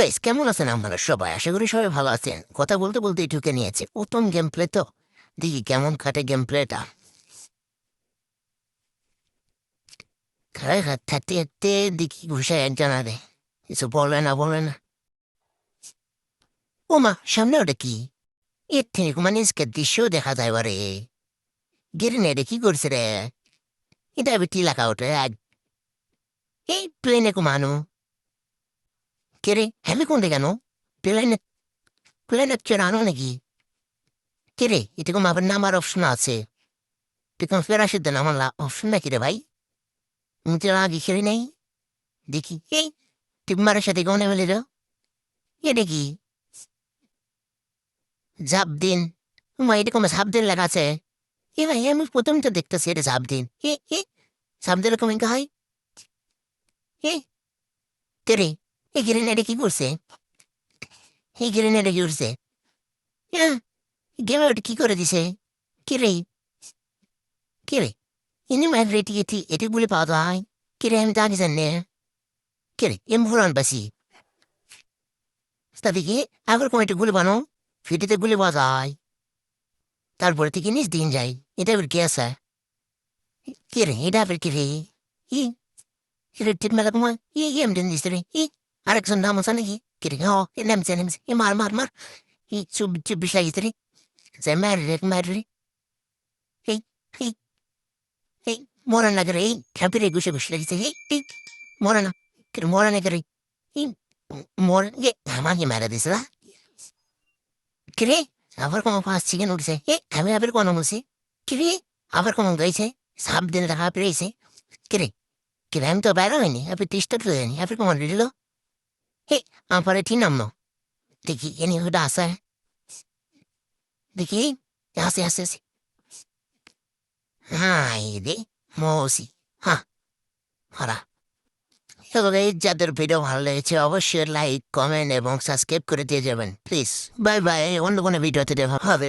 Guys কেমন আছেন আপনারা সবাই? আশা করি সবাই ভালো আছেন। কথা বলতে বলতে ঢুকে নিয়েছে। প্রথম গেম প্লে তো? দেখি কেমন খাটে গেম প্লেটা খায় হাত থাকতে থাকতে দেখি ঘুষে একজন আরে। কিছু বলে না বলে না। ও মা, সামনে ওটা কি? এর থেকে কুমানিসকে দৃশ্য দেখা যায় বারে। নে কি করছে রে? এটা আবার কি লেখা ওঠে এই প্লেনে কুমানো কে রে হেমে কোন কেন প্লেনে প্লেনে চেনানো নাকি কে রে এটা কোনো আবার নামার অপশন আছে তুই কোন ফেরাসের দেন আমার অপশন নাকি রে ভাই আমি তো আগে খেলি নেই দেখি এই মারের সাথে গনে মেলে রে এ দেখি ঝাপ দিন মা এটা কোনো ঝাপ দিন লেখা আছে এ ভাই আমি প্রথম তো দেখতেছি এটা ঝাপ দিন এ এ ঝাপ দিলে কমে হয় এ কে রে এই গ্রেনেডে কি করছে এই গ্রেনেডে কি করছে গেমে ওটা কি করে দিছে কে রে কে রে ইনি রেটি এটি এটি বলে পাওয়া যায় কে রে আমি জানি জানে কে রে এম ভুলান বাসি তাদেরকে আবার কোনো একটা গুলি বানো ফিটিতে গুলি পাওয়া যায় তারপরে থেকে নিজ দিন যাই এটা আবার কে আছে কে রে এটা আবার কে রে ই এটা ঠিক মেলা তোমার ই এম দিন দিস রে ই আরেকজন নাম আছে নাকি কিরে হ নেমছে নেমছে এ মার মার মার ই চুপ চুপ লাগিছে রে যে মার রে মার রে এই এই এই মরা না করে এই খ্যাপিরে ঘুষে ঘুষে লাগিছে এই এই মরা না কিরে মরা না করে এই মর এ আমাকে মারা দিছে না কিরে আবার কোনো পাঁচ চিকেন উঠছে এ আমি আবার কোনো মুছি কিরে আবার কোনো গাইছে সাপ দিনে দেখা পেরেছে কিরে কিরে আমি তো বাইরে হয়নি আপনি টেস্টার তো হয়নি আপনি কোনো দিল Ti namno. Diki, ini udah asa. Diki, yasi yasi যাদের ভিডিও ভালো লেগেছে অবশ্যই লাইক কমেন্ট এবং সাবস্ক্রাইব করে দিয়ে যাবেন প্লিজ বাই বাই অন্য কোনো ভিডিওতে দেখা হবে।